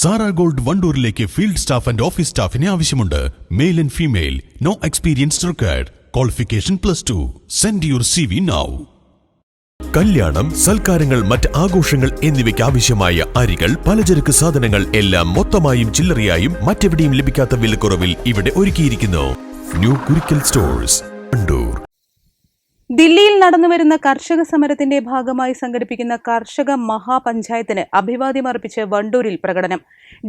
Sara gold വണ്ടൂരിലേക്ക് field staff and office സ്റ്റാഫിനെ ആവശ്യമുണ്ട്. Male and female. No experience required. Qualification plus two. Send your C V now കല്യാണം സൽക്കാരങ്ങൾ മറ്റ് ആഘോഷങ്ങൾ എന്നിവയ്ക്ക് ആവശ്യമായ അരികൾ പലചരക്ക് സാധനങ്ങൾ എല്ലാം മൊത്തമായും ചില്ലറയായും മറ്റെവിടെയും ലഭിക്കാത്ത വിലക്കുറവിൽ ഇവിടെ ഒരുക്കിയിരിക്കുന്നു. ന്യൂ കുരിക്കൽ സ്റ്റോഴ്സ് കണ്ടൂർ ദില്ലിയിൽ നടന്നുവരുന്ന കർഷക സമരത്തിന്റെ ഭാഗമായി സംഘടിപ്പിക്കുന്ന കർഷക മഹാപഞ്ചായത്തിന് അഭിവാദ്യം അർപ്പിച്ച് വണ്ടൂരിൽ പ്രകടനം.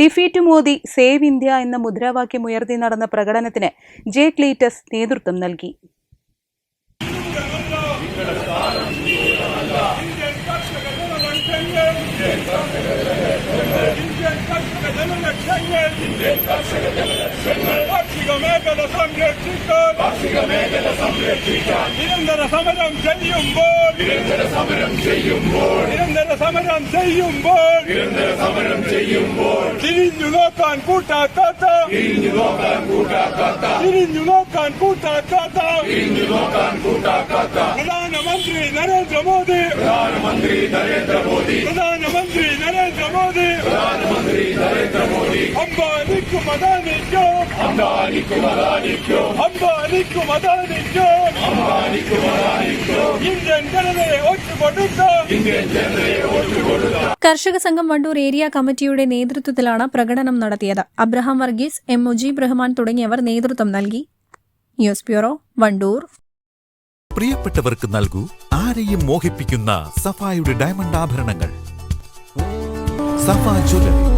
ഡിഫീറ്റ് മോദി സേവ് ഇന്ത്യ എന്ന മുദ്രാവാക്യം ഉയർത്തി നടന്ന പ്രകടനത്തിന് ജെ ക്ലീറ്റസ് നേതൃത്വം നൽകി. കാർഷിക മേഖല സംരക്ഷിക്കാൻ. കാർഷിക മേഖല സംരക്ഷിക്കാൻ നിരന്തര സമരം ചെയ്യുമ്പോൾ നിരന്തര സമരം ചെയ്യുമ്പോൾ നിരന്തര സമരം ചെയ്യുമ്പോൾ നിരന്തര സമരം ചെയ്യുമ്പോൾ തിരിഞ്ഞു നോക്കാൻ കൂട്ടാക്കാത്ത തിരിഞ്ഞു നോക്കാൻ കൂട്ടാക്കാത്ത തിരിഞ്ഞു നോക്കാൻ കൂട്ടാക്കാത്ത. തിരിഞ്ഞു നോക്കാൻ കൂട്ടാക്കാത്ത. പ്രധാനമന്ത്രി നരേന്ദ്രമോദി പ്രധാനമന്ത്രി നരേന്ദ്രമോദി പ്രധാനമന്ത്രി നരേന്ദ്രമോദി നരേന്ദ്രമോദി അംബാനിക്കും അദാനിക്കും. അംബാനിക്കും അദാനിക്കും. അംബാനിക്കും അദാനിക്കും. അംബാനിക്കും അദാനിക്കും. ഇന്ത്യൻ ജനതയെ ഇന്ത്യൻ ജനതയെ കർഷക സംഘം വണ്ടൂർ ഏരിയ കമ്മിറ്റിയുടെ നേതൃത്വത്തിലാണ് പ്രകടനം നടത്തിയത്. അബ്രഹാം വർഗീസ് എം മുജീബ് റഹ്മാൻ തുടങ്ങിയവർ നേതൃത്വം നൽകി. News bureau Wandoor. പ്രിയപ്പെട്ടവർക്ക് നൽകൂ ആരെയും മോഹിപ്പിക്കുന്ന സഫായുടെ ഡയമണ്ട് ആഭരണങ്ങൾ. സഫാ ജ്വല്ലറി.